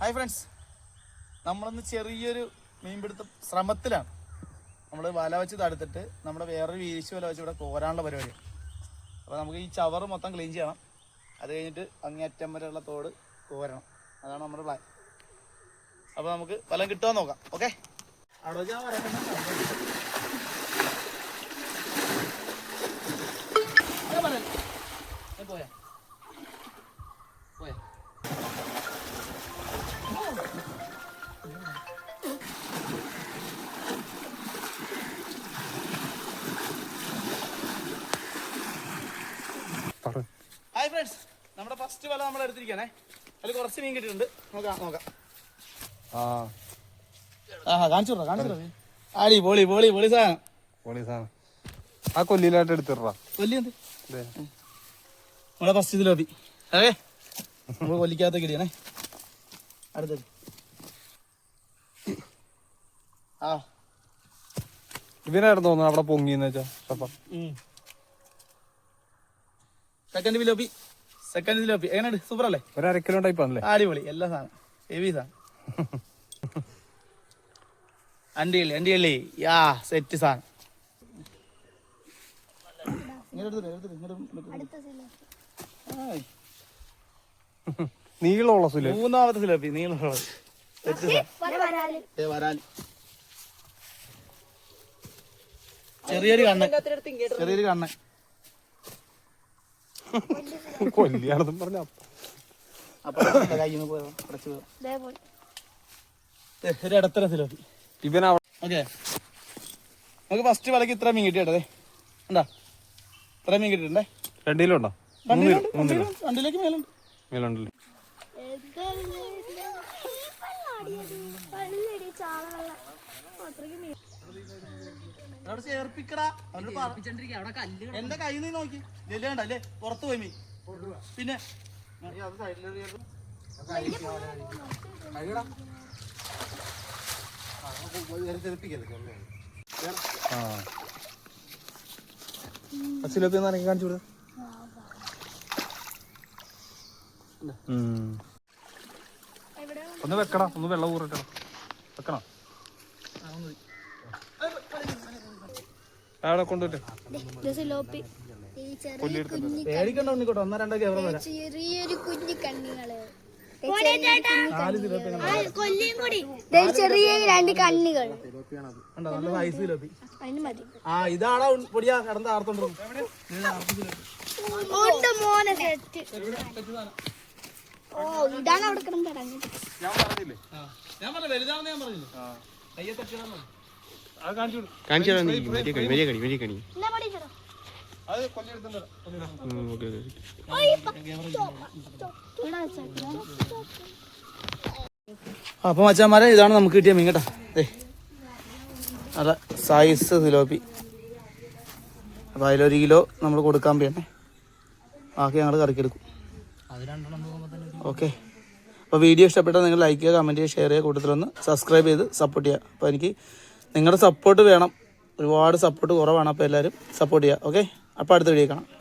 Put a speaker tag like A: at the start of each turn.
A: Hi friends നമ്മളൊന്ന് ചെറിയൊരു മീൻപിടുത്ത ശ്രമത്തിലാണ്. നമ്മൾ വല വെച്ച് തടുത്തിട്ട് നമ്മുടെ വേറൊരു വീശു വല വെച്ച് ഇവിടെ കോരാനുള്ള പരിപാടി. അപ്പോൾ നമുക്ക് ഈ ചവർ മൊത്തം ക്ലീൻ ചെയ്യണം. അത് കഴിഞ്ഞിട്ട് അങ്ങേയറ്റം വരെയുള്ള തോട് കോരണം. അതാണ് നമ്മുടെ പ്ലാൻ അപ്പോൾ നമുക്ക് വലം കിട്ടുമോ നോക്കാം. ഓക്കെ അവിടെ നമ്മുടെ ഫസ്റ്റ് വല നമ്മൾ എടുത്തിരിക്കണേ അതിൽ കുറച്ച് മീൻ കിട്ടിയിട്ടുണ്ട്. നോക്കാം നോക്കാം.
B: ആ.
A: ആ കാണിച്ചു കാണിച്ചു. ആടി പൊളി പൊളി പൊളി സാധനം.
B: പൊളി സാധനം. ആ കൊല്ലിയിലായിട്ട് എടുത്തിടാ
A: കൊല്ലി എന്ത്? നമ്മുടെ ഫസ്റ്റ് ഇതിൽ മതി. അതെ നമ്മൾ കൊല്ലിക്കാത്ത കിടിയാണേ അടുത്തത്. ആ.
B: ഇവനായിരുന്നു തോന്നുന്നു അവിടെ പൊങ്ങിന്ന് വെച്ചാ
A: സെക്കൻഡ് വിലോപ്പി സെക്കൻഡ് ലോപ്പി എങ്ങനെയുണ്ട്? സൂപ്പർ അല്ലേ
B: ഒരു അര കിലോ ടൈപ്പ് ആണല്ലേ?
A: അടിപൊളി. എല്ലാ സാധനം. ഹെവി സാധനം. അണ്ടിയല്ലേ അണ്ടിയല്ലേ. യാ സെറ്റ് സാധനം.
B: നീളമുള്ള സുലേ
A: മൂന്നാമത്തെ സിലോപ്പി നീളമുള്ളത് സെറ്റ് സാധനം. വരാൽ ചെറിയൊരു കണ്ണൻ ചെറിയൊരു കണ്ണൻ
B: കൊല്ലിയാണെന്നും പറഞ്ഞ
A: അപ്പൊ കയ്യിൽ നിന്ന് പോയോ അടച്ചു പോയോ ഏ, ഒരു പറഞ്ഞ സിലോപ്പി
B: ഇവൻ അവിടെ
A: ഓക്കെ. നമുക്ക് ഫസ്റ്റ് വിലക്ക് ഇത്ര മീൻ കിട്ടി എന്താ ഇത്ര മീൻ കിട്ടിയിട്ടുണ്ടേ?
B: രണ്ടിലും ഉണ്ടോ
A: രണ്ടിലുണ്ട്, രണ്ടിലേക്ക് മേലുണ്ട്.
B: മേലുണ്ടല്ലേ?
A: അവിടെ ചേർപ്പിക്കടാ. അവനോട് പറ. എന്റെ കയ്യിൽ നിന്ന് നോക്കി. ലെല്ലേണ്ട അല്ലേ? പുറത്തു പോയി മീ പിന്നെ
B: ഇറങ്ങി കാണിച്ചു വിടുക ഒന്ന് വെക്കടാ ഒന്ന് വെള്ളം ഊറിട്ടടാ. വെക്കണം
A: ആ, ഒന്ന് പോയി.
B: അവിടെ കൊണ്ടുപോയിട്ട്
C: സിലോപ്പി ഈ ചെറിയ കുഞ്ഞി
A: പേടിക്കണ്ട ഉണ്ണിക്കോട്ടെ ഒന്നോ രണ്ടോ ക്യാമറ വരാം
C: ചെറിയൊരു കുഞ്ഞു കണ്ണികൾ.
A: നാല്
C: കൂടി. ചെറിയ രണ്ട് കണ്ണികൾ.
A: കണ്ടോ നല്ല സൈസ് സിലോപ്പി
C: അതിന് മതി.
A: ആ ഇതാണ് പൊടിയാ കിടന്ന് ആർത്തോണ്ട്
C: മോനെ സെറ്റ് ഓ ഇതാണ് അവിടെ കിടന്ന്
B: ഞാൻ പറഞ്ഞില്ലേ?
A: ഞാൻ പറഞ്ഞ വലുതാണെന്ന് ഞാൻ പറഞ്ഞില്ലേ? കയ്യെ.
B: അത് കാണിച്ചു
D: കാണിച്ചു തരാം വലിയ കണി വലിയ കണി വലിയ കണി ഓക്കെ
A: അപ്പൊ മച്ചാമാരെ ഇതാണ് നമുക്ക് കിട്ടിയ മീൻ കേട്ടാ. നല്ല സൈസ് സിലോപ്പി അപ്പൊ അതിലൊരു കിലോ നമ്മൾ കൊടുക്കാൻ പോയണേ ബാക്കി ഞങ്ങൾ കറിക്കെടുക്കും. ഓക്കെ. അപ്പോൾ വീഡിയോ ഇഷ്ടപ്പെട്ടാൽ നിങ്ങൾ ലൈക്ക് ചെയ്യുക കമന്റ് ചെയ്യുക ഷെയർ ചെയ്യുക കൂട്ടത്തിലൊന്ന് സബ്സ്ക്രൈബ് ചെയ്ത് സപ്പോർട്ട് ചെയ്യുക. അപ്പോൾ എനിക്ക് നിങ്ങളുടെ സപ്പോർട്ട് വേണം. ഒരുപാട് സപ്പോർട്ട് കുറവാണ്. അപ്പോൾ എല്ലാവരും സപ്പോർട്ട് ചെയ്യുക ഓക്കെ അപ്പോൾ അടുത്ത വീഡിയോ കാണാം.